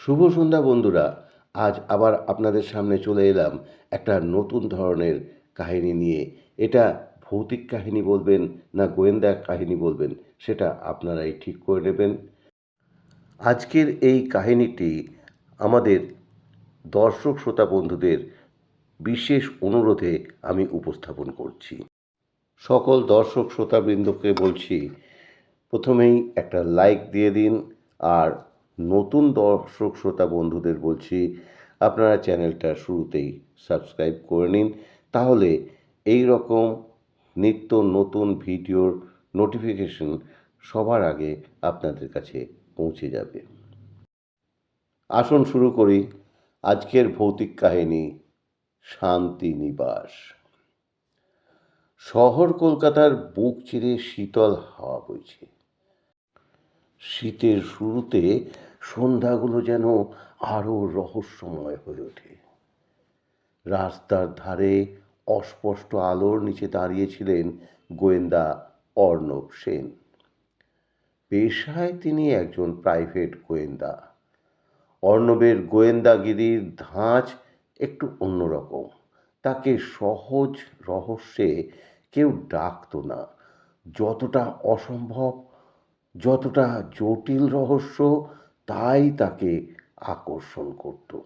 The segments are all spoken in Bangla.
শুভ সন্ধ্যা বন্ধুরা। আজ আবার আপনাদের সামনে চলে এলাম একটা নতুন ধরনের কাহিনী নিয়ে। এটা ভৌতিক কাহিনী বলবেন না গোয়েন্দা কাহিনী বলবেন, সেটা আপনারাই ঠিক করে নেবেন। আজকের এই কাহিনীটি আমাদের দর্শক শ্রোতা বন্ধুদের বিশেষ অনুরোধে আমি উপস্থাপন করছি। সকল দর্শক শ্রোতাবৃন্দকে বলছি, প্রথমেই একটা লাইক দিয়ে দিন আর নতুন দর্শক, শ্রোতা, বন্ধুদের বলছি, আপনারা চ্যানেলটা শুরুতেই সাবস্ক্রাইব করে নিন। তাহলে এই রকম নিত্য নতুন ভিডিওর নোটিফিকেশন সবার আগে আপনাদের কাছে পৌঁছে যাবে। আসুন শুরু করি আজকের ভৌতিক কাহিনী, শান্তি নিবাস। শহর কলকাতার বুক চিরে শীতল হাওয়া বইছে। শীতের শুরুতে সন্ধ্যাগুলো যেন আরও রহস্যময় হয়ে ওঠে। রাস্তার ধারে অস্পষ্ট আলোর নিচে দাঁড়িয়েছিলেন গোয়েন্দা অর্ণব সেন। পেশায় তিনি একজন প্রাইভেট গোয়েন্দা। অর্ণবের গোয়েন্দাগিরির ধাঁচ একটু অন্যরকম। তাকে সহজ রহস্যে কেউ ডাকতো না। যতটা অসম্ভব, যতটা জটিল রহস্য তাই তাকে আকর্ষণ করত।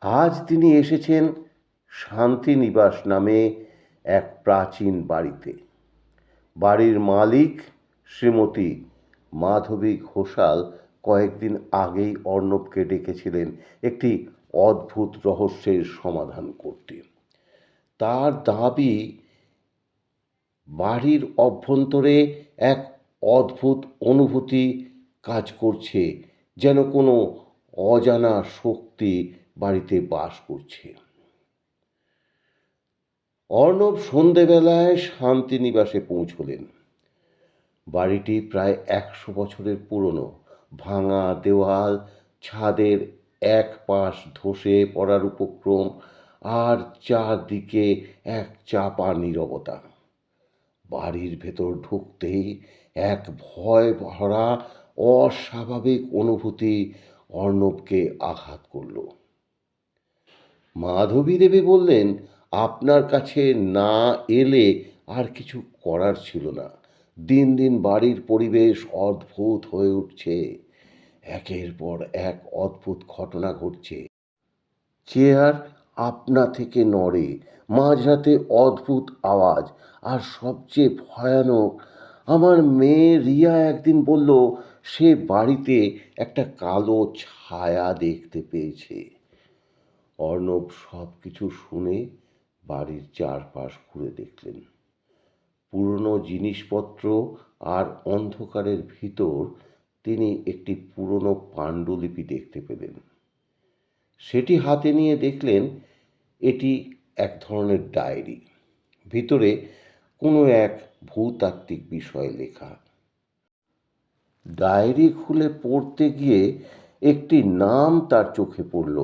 আজ তিনি এসেছেন শান্তিনিবাস নামে এক প্রাচীন বাড়িতে। বাড়ির মালিক শ্রীমতী মাধবী ঘোষাল কয়েকদিন আগেই অর্ণবকে ডেকেছিলেন একটি অদ্ভুত রহস্যের সমাধান করতে। তার দাবি, বাড়ির অভ্যন্তরে এক অদ্ভুত অনুভূতি কাজ করছে, যেন কোনো অজানা শক্তি বাড়িতে বাস করছে। অর্ণব সন্ধেবেলায় শান্তিনিবাসে পৌঁছলেন। বাড়িটি প্রায় একশো বছরের পুরনো। ভাঙা দেওয়াল, ছাদের এক পাশ ধসে পড়ার উপক্রম, আর চারদিকে এক চাপা নীরবতা। বাড়ির ভেতর ঢুকতেই এক ভয় ভরা, অস্বাভাবিক অনুভূতি অর্ণবকে আঘাত করল। মাধবী দেবী বললেন, আপনার কাছে না এলে আর কিছু করার ছিল না। দিন দিন বাড়ির পরিবেশ অদ্ভুত হয়ে উঠছে। একের পর এক অদ্ভুত ঘটনা ঘটছে। চেয়ার আপনা থেকে নড়ে, মাঝরাতে অদ্ভুত আওয়াজ। আর সবচেয়ে ভয়ানক, আমার মেয়ে রিয়া একদিন বলল, সে বাড়িতে একটা কালো ছায়া দেখতে পেয়েছে। অর্ণব সব কিছু শুনে বাড়ির চারপাশ ঘুরে দেখলেন। পুরনো জিনিসপত্র আর অন্ধকারের ভিতর তিনি একটি পুরনো পাণ্ডুলিপি দেখতে পেলেন। সেটি হাতে নিয়ে দেখলেন এটি এক ধরনের ডায়েরি। ভিতরে কোনো এক ভূতাত্ত্বিক বিষয় লেখা। ডায়েরি খুলে পড়তে গিয়ে একটি নাম তার চোখে পড়ল,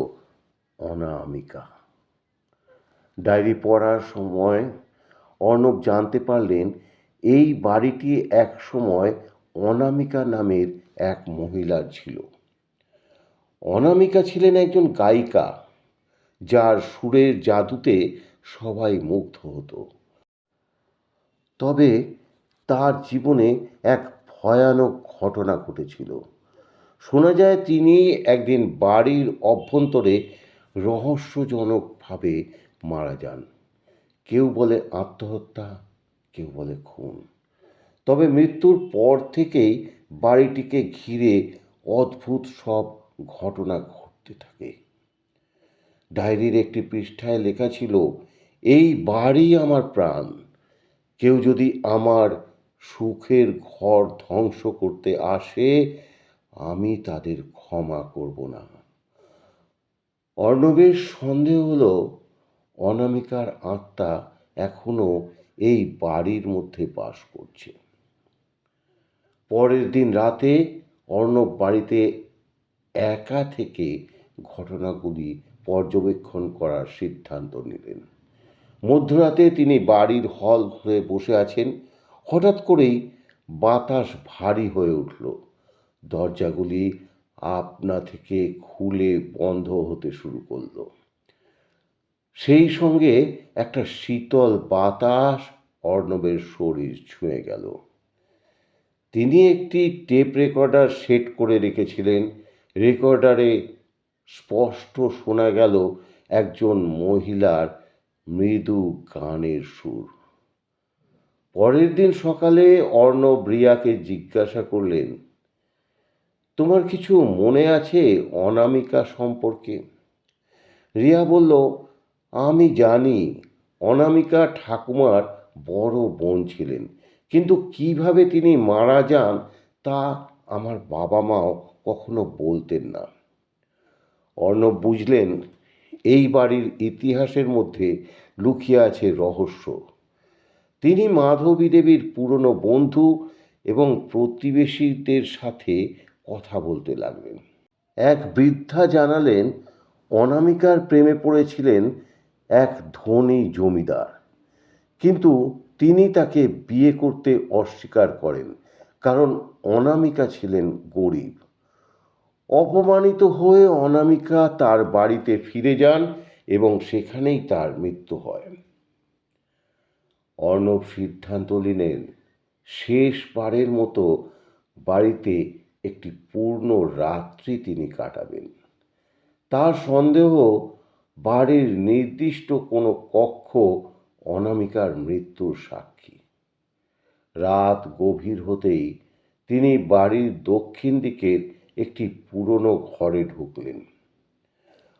অনামিকা। ডায়েরি পড়ার সময় অর্ণব জানতে পারলেন, এই বাড়িটি এক সময় অনামিকা নামের এক মহিলার ছিল। অনামিকা ছিলেন একজন গায়িকা, যার সুরের জাদুতে সবাই মুগ্ধ হতো। তবে তার জীবনে এক ভয়ানক ঘটনা ঘটেছিল। শোনা যায় তিনি একদিন বাড়ির অভ্যন্তরে রহস্যজনকভাবে মারা যান। কেউ বলে আত্মহত্যা, কেউ বলে খুন। তবে মৃত্যুর পর থেকেই বাড়িটিকে ঘিরে অদ্ভুত সব ঘটনা ঘটতে থাকে। ডায়েরির একটি পৃষ্ঠায় লেখা ছিল, এই বাড়ি আমার প্রাণ। কেউ যদি আমার সুখের ঘর ধ্বংস করতে আসে, আমি তাদের ক্ষমা করব না। অর্ণবের সন্দেহ হল, অনামিকার আত্মা এখনও এই বাড়ির মধ্যে বাস করছে। পরের দিন রাতে অর্ণব বাড়িতে একা থেকে ঘটনাগুলি পর্যবেক্ষণ করার সিদ্ধান্ত নিলেন। মধ্যরাতে তিনি বাড়ির হল ঘুরে বসে আছেন। হঠাৎ করেই বাতাস ভারী হয়ে উঠল। দরজাগুলি আপনা থেকে খুলে বন্ধ হতে শুরু করল। সেই সঙ্গে একটা শীতল বাতাস অর্ণবের শরীর ছুঁয়ে গেল। তিনি একটি টেপ রেকর্ডার সেট করে রেখেছিলেন। রেকর্ডারে স্পষ্ট শোনা গেল একজন মহিলার মৃদু গানের সুর। পরের দিন সকালে অর্ণব রিয়াকে জিজ্ঞাসা করলেন, তোমার কিছু মনে আছে অনামিকা সম্পর্কে? রিয়া বলল, আমি জানি অনামিকা ঠাকুমার বড় বোন ছিলেন, কিন্তু কীভাবে তিনি মারা যান তা আমার বাবা মাও কখনো বলতেন না। অর্ণব বুঝলেন, এই বাড়ির ইতিহাসের মধ্যে লুকিয়ে আছে রহস্য। তিনি মাধবী দেবীর পুরনো বন্ধু এবং প্রতিবেশীদের সাথে কথা বলতে লাগলেন। এক বৃদ্ধা জানালেন, অনামিকার প্রেমে পড়েছিলেন এক ধনী জমিদার। কিন্তু তিনি তাকে বিয়ে করতে অস্বীকার করেন। কারণ অনামিকা ছিলেন গরিব। অপমানিত হয়ে অনামিকা তার বাড়িতে ফিরে যান এবং সেখানেই তার মৃত্যু হয়। অর্ণব সিদ্ধান্ত নিলেন, শেষবারের মতো বাড়িতে একটি পূর্ণ রাত্রি তিনি কাটাবেন। তার সন্দেহ, বাড়ির নির্দিষ্ট কোনো কক্ষ অনামিকার মৃত্যুর সাক্ষী। রাত গভীর হতেই তিনি বাড়ির দক্ষিণ দিকের একটি পুরনো ঘরে ঢুকলেন।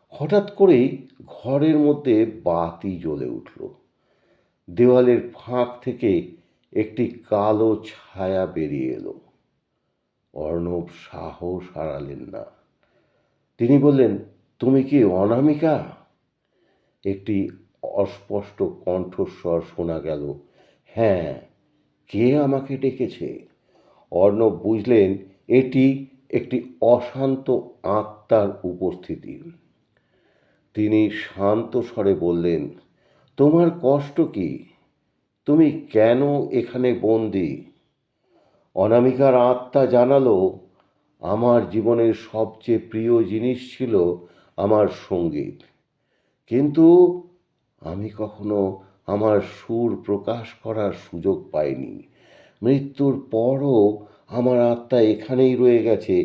হঠাৎ করেই ঘরের মধ্যে বাতি জ্বলে উঠল। দেওয়ালের ফাঁক থেকে একটি কালো ছায়া বেরিয়ে এলো। অর্ণব সাহস হারালেন না। তিনি বললেন, তুমি কি অনামিকা? একটি অস্পষ্ট কণ্ঠস্বর শোনা গেল। হ্যাঁ কে আমাকে ডেকেছে? অর্ণব বুঝলেন এটি একটি অশান্ত আত্মার উপস্থিতি। তিনি শান্ত স্বরে বললেন, তোমার কষ্ট কি? তুমি কেন এখানে বন্দি? অনামিকার আত্মা জানালো, আমার জীবনের সবচেয়ে প্রিয় জিনিস ছিল আমার সংগীত। কিন্তু আমি কখনো আমার সুর প্রকাশ করার সুযোগ পাইনি। মৃত্যুর পরও আমার আত্মা এখানেই রয়ে গেছে,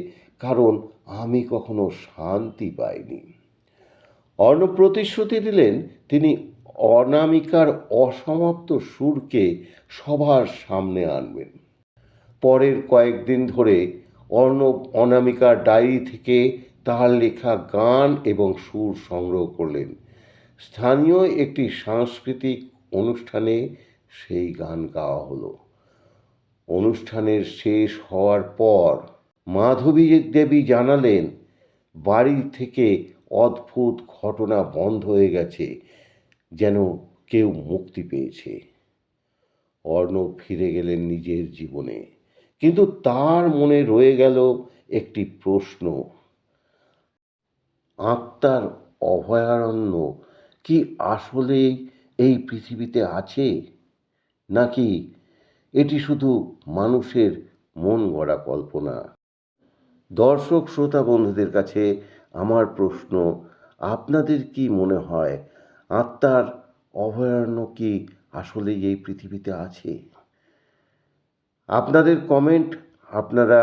কারণ আমি কখনো শান্তি পাইনি। অর্ণব প্রতিশ্রুতি দিলেন, তিনি অনামিকার অসমাপ্ত সুরকে সবার সামনে আনবেন। পরের কয়েকদিন ধরে অর্ণব অনামিকার ডায়েরি থেকে তার লেখা গান এবং সুর সংগ্রহ করলেন। স্থানীয় একটি সাংস্কৃতিক অনুষ্ঠানে সেই গান গাওয়া হলো। অনুষ্ঠানের শেষ হওয়ার পর মাধবী দেবী জানালেন, বাড়ি থেকে অদ্ভুত ঘটনা বন্ধ হয়ে গেছে, যেন কেউ মুক্তি পেয়েছে। অর্ণব ফিরে গেলেন নিজের জীবনে। কিন্তু তার মনে রয়ে গেল একটি প্রশ্ন, আত্মার অভয়ারণ্য কি আসলেই এই পৃথিবীতে আছে? নাকি এটি শুধু মানুষের মন গড়া কল্পনা? দর্শক, শ্রোতা বন্ধুদের কাছে আমার প্রশ্ন, আপনাদের কি মনে হয় আত্মার অভয়ারণ্য কি আসলেই এই পৃথিবীতে আছে? আপনাদের কমেন্ট আপনারা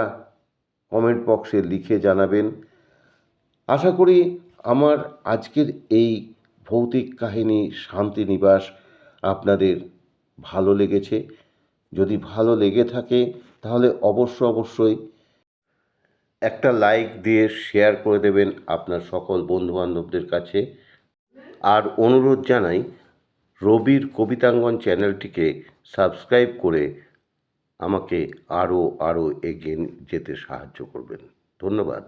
কমেন্ট বক্সে লিখে জানাবেন। আশা করি আমার আজকের এই ভৌতিক কাহিনী শান্তিনিবাস আপনাদের ভালো লেগেছে। যদি ভালো লেগে থাকে, তাহলে অবশ্য অবশ্যই একটা লাইক দিয়ে শেয়ার করে দেবেন আপনার সকল বন্ধুবান্ধবদের কাছে। আর অনুরোধ জানাই, রবির কবিতাঙ্গন চ্যানেলটিকে সাবস্ক্রাইব করে আমাকে আরও আরও এগিয়ে যেতে সাহায্য করবেন। ধন্যবাদ।